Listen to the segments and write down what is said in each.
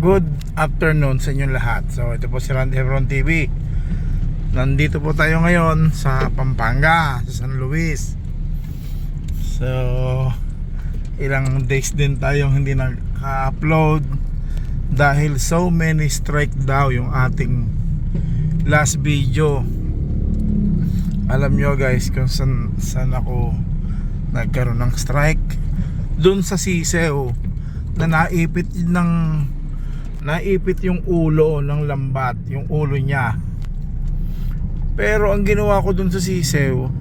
Good afternoon sa inyong lahat. So ito po si Randy Hebron TV. Nandito po tayo ngayon sa Pampanga, sa San Luis. So ilang days din tayong hindi nag-upload dahil so many strike daw yung ating last video. Alam nyo guys kung saan, saan ako nagkaroon ng strike. Doon sa Siseo na naipit ng naipit yung ulo ng lambat, yung ulo niya. Pero ang ginawa ko dun sa sisew,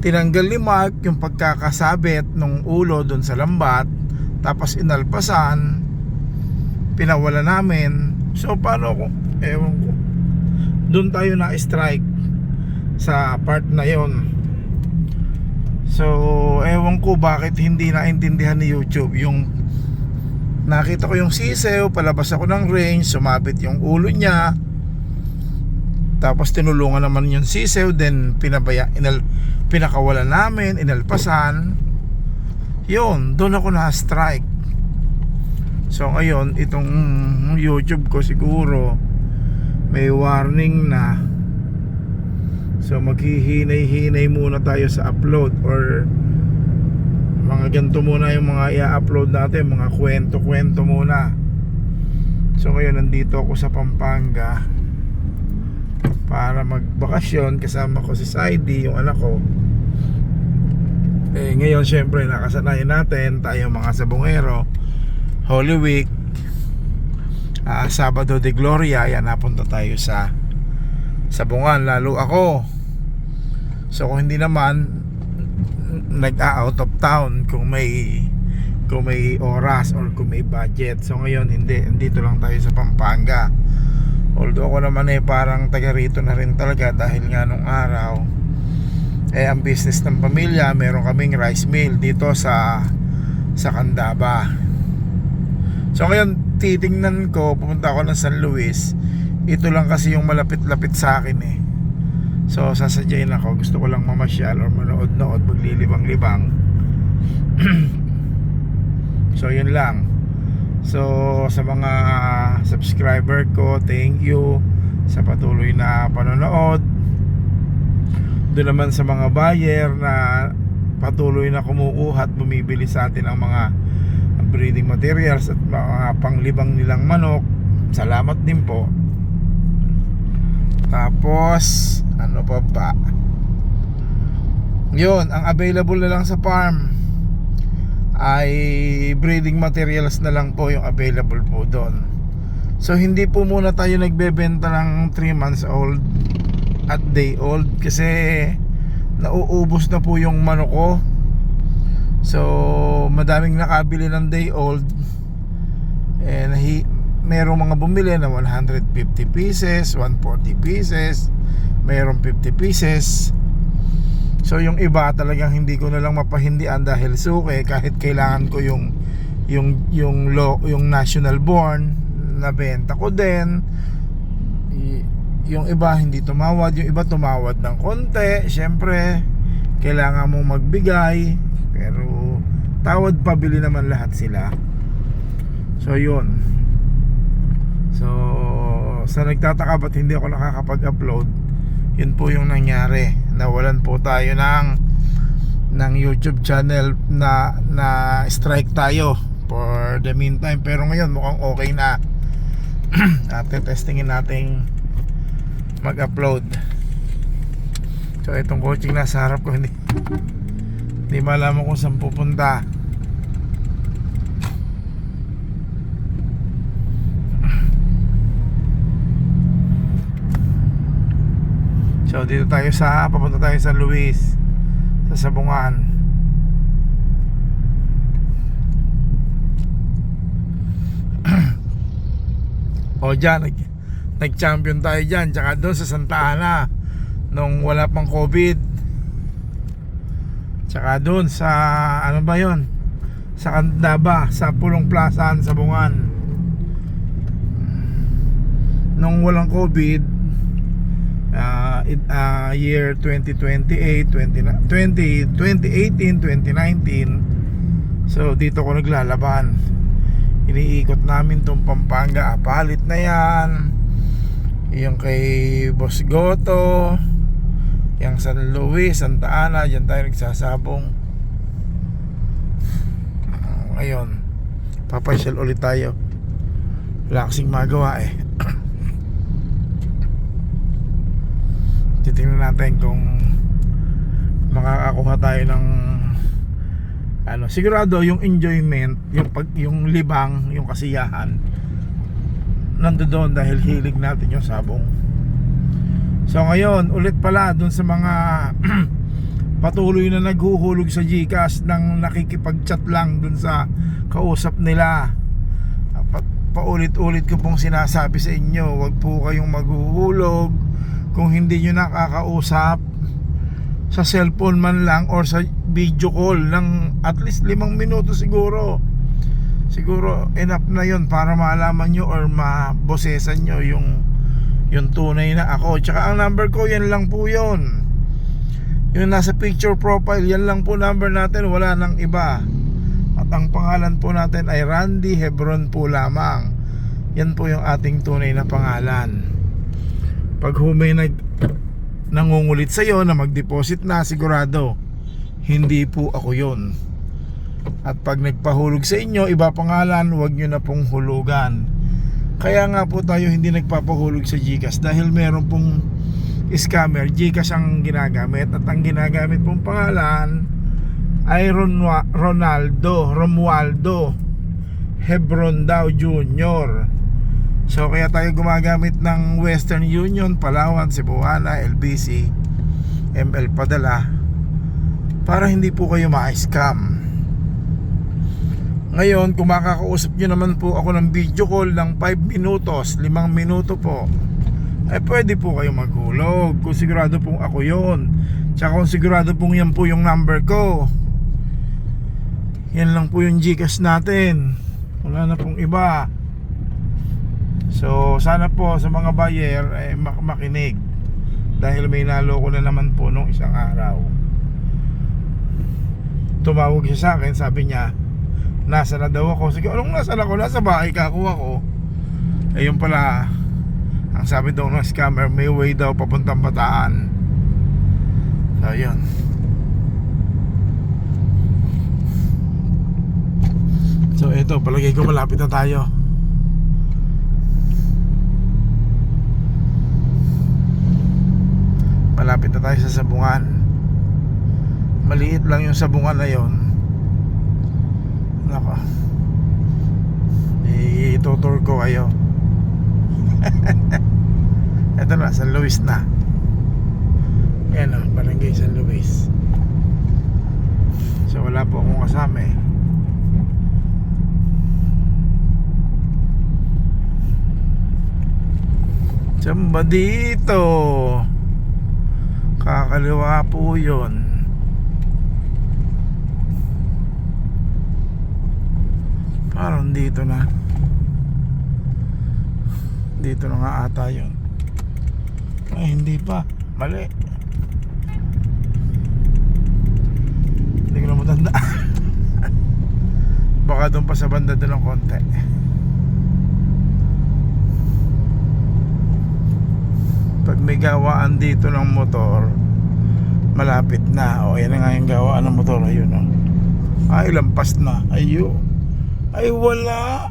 tinanggal ni Mark yung pagkakasabit ng ulo dun sa lambat, tapos inalpasan, pinawala namin. So paano ko, ewan ko, dun tayo na-strike sa part na yon. So, ewan ko bakit hindi naintindihan ni YouTube yung nakita ko yung sisew, palabas ako ng range, sumabit yung ulo niya. Tapos tinulungan naman yung sisew, then pinabaya, inal, pinakawalan namin, inalpasan. Yun, doon ako na-strike. So ngayon, itong YouTube ko siguro may warning na. So maghihinay-hinay muna tayo sa upload or mga ganito muna yung mga i-upload natin mga kwento-kwento muna. So ngayon nandito ako sa Pampanga para magbakasyon kasama ko si Saidi yung anak ko. Eh ngayon syempre nakasanayan natin tayo mga sabongero Holy Week. Ah, Sabado de Gloria. Yan napunta tayo sa Sabungan. Lalo ako. So kung hindi naman nag-out of town kung may kung may oras or kung may budget. So ngayon hindi, dito lang tayo sa Pampanga. Although ako naman eh parang taga rito na rin talaga dahil nga nung araw eh ang business ng pamilya, meron kaming rice mill dito sa sa Candaba. So ngayon titingnan ko, pupunta ako ng San Luis. Ito lang kasi yung malapit-lapit sa akin eh. So sasadyain ako. Gusto ko lang mamasyal Or manood-nood Maglilibang-libang. So yun lang. So sa mga Subscriber ko Thank you Sa patuloy na panonood. Doon naman sa mga buyer Na patuloy na kumukuha At bumibili sa atin Ang mga breeding materials At mga panglibang nilang manok Salamat din po tapos ano pa ba? Yun, ang available na lang sa farm ay breeding materials na lang po yung available po doon. So hindi po muna tayo nagbebenta ng 3 months old at day old kasi nauubos na po yung manok ko. So madaming nakabili ng day old and he, merong mga bumili na 150 pieces, 140 pieces, merong 50 pieces. So yung iba talagang hindi ko na lang mapahindian dahil suke kahit kailangan ko yung yung yung lo, yung national born na benta ko din. Yung iba hindi tumawad, yung iba tumawad ng konti. Syempre, kailangan mong magbigay pero tawad pabili naman lahat sila. So yun. So sa nagtataka ba't hindi ako nakakapag-upload Yun po yung nangyari. Nawalan po tayo ng ng YouTube channel na na strike tayo for the meantime. Pero ngayon mukhang okay na. Ate testingin nating mag-upload. So itong coaching nasa harap ko hindi hindi malaman kung saan pupunta So dito tayo sa papunta tayo sa Luis sa Sabungan. o dyan nag, nag-champion tayo dyan tsaka doon sa Santa Ana nung wala pang COVID. Tsaka doon sa ano ba yon sa Candaba sa Pulong Plaza sa Bungan nung walang COVID uh, it, uh, year 2028 20, 20, 2018 2019 so dito ko naglalaban. Iniikot namin tong Pampanga. Apalit na yan. Yung kay Boss Goto yung San Luis, Santa Ana dyan tayo nagsasabong. Ah, ngayon papasyal ulit tayo. Wala kasing magawa eh titingnan natin kung makakakuha tayo ng ano sigurado yung enjoyment yung pag yung libang yung kasiyahan nandoon dahil hilig natin yung sabong. So ngayon ulit pala dun sa mga patuloy na naghuhulog sa Gcash nang nakikipag-chat lang dun sa kausap nila. Pa- paulit-ulit ko pong sinasabi sa inyo wag po kayong maghuhulog kung hindi nyo nakakausap sa cellphone man lang or sa video call ng at least limang minuto siguro siguro enough na yon para malaman nyo or mabosesan nyo yung yung tunay na ako tsaka ang number ko yan lang po yon yung nasa picture profile yan lang po number natin wala nang iba. At ang pangalan po natin ay Randy Hebron po lamang. Yan po yung ating tunay na pangalan pag humay nag nangungulit sa iyo na mag-deposit na sigurado hindi po ako yon at pag nagpahulog sa inyo iba pangalan huwag nyo na pong hulugan. Kaya nga po tayo hindi nagpapahulog sa Gcash dahil meron pong scammer. Gcash ang ginagamit at ang ginagamit pong pangalan ay Ronaldo Romualdo Hebron daw Jr. So kaya tayo gumagamit ng Western Union, Palawan, Cebuana, LBC, ML Padala para hindi po kayo ma-scam. Ngayon, kung makakausap nyo naman po ako ng video call ng 5 minutos, 5 minuto po, eh pwede po kayo maghulog kung sigurado pong ako yon. Tsaka kung sigurado pong yan po yung number ko. Yan lang po yung Gcash natin. Wala na pong iba. So sana po sa mga buyer eh, mak- makinig dahil may naloko na naman po nung isang araw. Tumawag siya sa akin, sabi niya, nasa na daw ako. Sige, anong nasa ako? Nasa bahay kakuha ko. Eh yun pala, ang sabi daw ng scammer, may way daw papuntang bataan. So yun. So ito, palagay ko malapit na tayo. Malapit na tayo sa sabungan. Maliit lang yung sabungan na yon nako. Itutur ko kayo. Eto na San Luis na. Yan o barangay San Luis. So wala po akong kasama eh. Ba dito? Kakaliwa po yun. Parang dito na. Dito na nga ata yun. Ay hindi pa. Mali. Hindi ko na matanda. Baka doon pa sa banda doon ng konti. Pag may gawaan dito ng motor malapit na. O yan na nga yung gawaan ng motor. Ayun o. Ay lampas na. Ayo. Ay wala.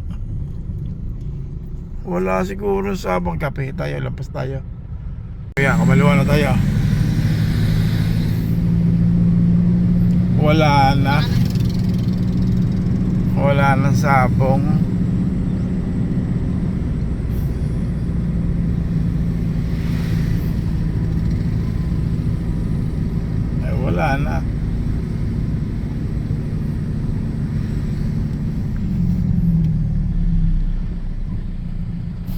Wala siguro sa abang kape. Tayo lampas tayo. Kaya kamaliwa na tayo. Wala na. Wala na sabong ay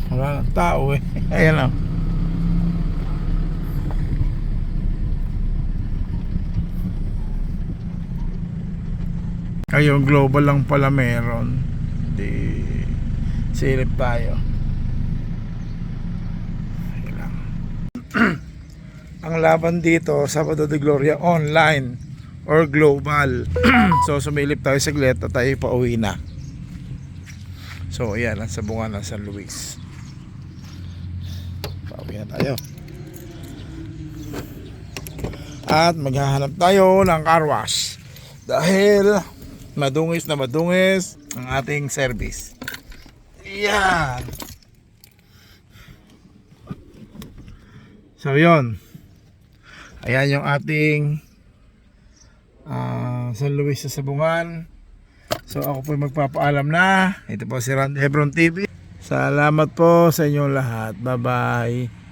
wala nang tao eh ayan o Ayun, global lang pala meron. Di silip tayo. Ayun lang. Ang laban dito, Sabado de Gloria online or global. so sumilip tayo saglit at tayo pauwi na. So ayan ang sabungan ng San Luis. Pauwi na tayo. At maghahanap tayo ng car wash. Dahil madungis na madungis ang ating service. Yan. So yon. Ayan yung ating ah, San Luis sa Sabungan. So ako po magpapaalam na. Ito po si Randy Hebron TV. Salamat po sa inyong lahat. Bye bye.